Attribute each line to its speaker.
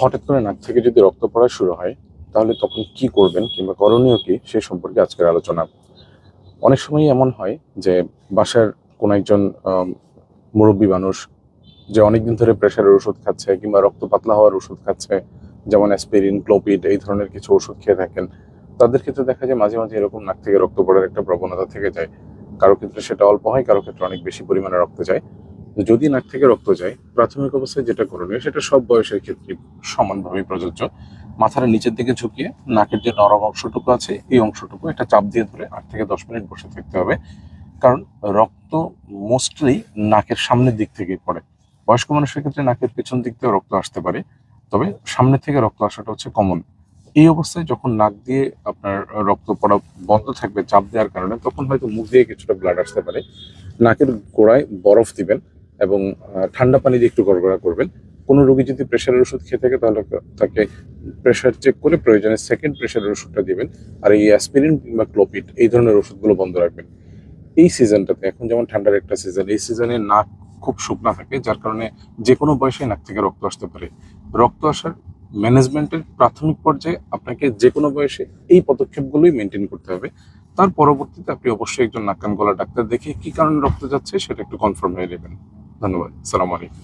Speaker 1: হঠাৎ করে নাক থেকে যদি রক্ত পড়া শুরু হয়, তাহলে তখন কি করবেন কিংবা করণীয় কি সে সম্পর্কে আজকের আলোচনা। অনেক সময় এমন হয় যে বাসার কোনো একজন মুরব্বী মানুষ যে অনেকদিন ধরে প্রেশারের ওষুধ খাচ্ছে কিংবা রক্ত পাতলা হওয়ার ওষুধ খাচ্ছে, যেমন অ্যাসপিরিন ক্লোপিড এই ধরনের কিছু ওষুধ খেয়ে থাকেন, তাদের ক্ষেত্রে দেখা যায় মাঝে মাঝে এরকম নাক থেকে রক্ত পড়ার একটা প্রবণতা থেকে যায়। কারও ক্ষেত্রে সেটা অল্প হয়, কারও ক্ষেত্রে অনেক বেশি পরিমাণে রক্ত যায়। যদি নাক থেকে রক্ত যায়, প্রাথমিক অবস্থায় যেটা করণীয় সেটা সব বয়সের ক্ষেত্রে সমানভাবে প্রযোজ্য। মাথার নিচের দিকে ঝুঁকিয়ে নাকের যে নরম অংশটুকু আছে, এই অংশটুকু একটা চাপ দিয়ে ধরে আট থেকে দশ মিনিট বসে থাকতে হবে। কারণ রক্ত মোস্টলি নাকের সামনের দিক থেকেই পড়ে। বয়স্ক মানুষের ক্ষেত্রে নাকের পেছন দিক থেকে রক্ত আসতে পারে। তবে সামনে থেকে রক্ত আসাটা হচ্ছে কমন এই অবস্থায় যখন নাক দিয়ে আপনার রক্ত পড়া বন্ধ থাকবে, চাপ দেওয়ার কারণে, তখন হয়তো মুখ দিয়ে কিছুটা ব্লাড আসতে পারে। নাকের গোড়ায় বরফ দিবেন এবং ঠান্ডা পানি দিয়ে একটু গড়গড়া করবেন। কোনো রোগী যদি প্রেশারের ওষুধ খেয়ে থাকে, তাহলে তাকে প্রেশার চেক করে প্রয়োজনে সেকেন্ড প্রেশারের ওষুধটা দিবেন। আর এই অ্যাসপিরিন কিংবা ক্লোপিড এই ধরনের ওষুধগুলো বন্ধ রাখবেন। এই সিজনটাতে এখন যেমন ঠান্ডার একটা সিজন এই সিজনে নাক খুব শুকনা থাকে, যার কারণে যে কোনো বয়সে নাক থেকে রক্ত আসতে পারে। রক্ত আসার ম্যানেজমেন্টের প্রাথমিক পর্যায়ে আপনাকে যে কোনো বয়সে এই পদক্ষেপগুলোই মেনটেন করতে হবে। তার পরবর্তীতে আপনি অবশ্যই একজন নাক কান গলা ডাক্তার দেখে কি কারণে রক্ত যাচ্ছে, সেটা একটু কনফার্ম হয়ে নেবেন। ধন্যবাদ। সালাম আলাইকুম।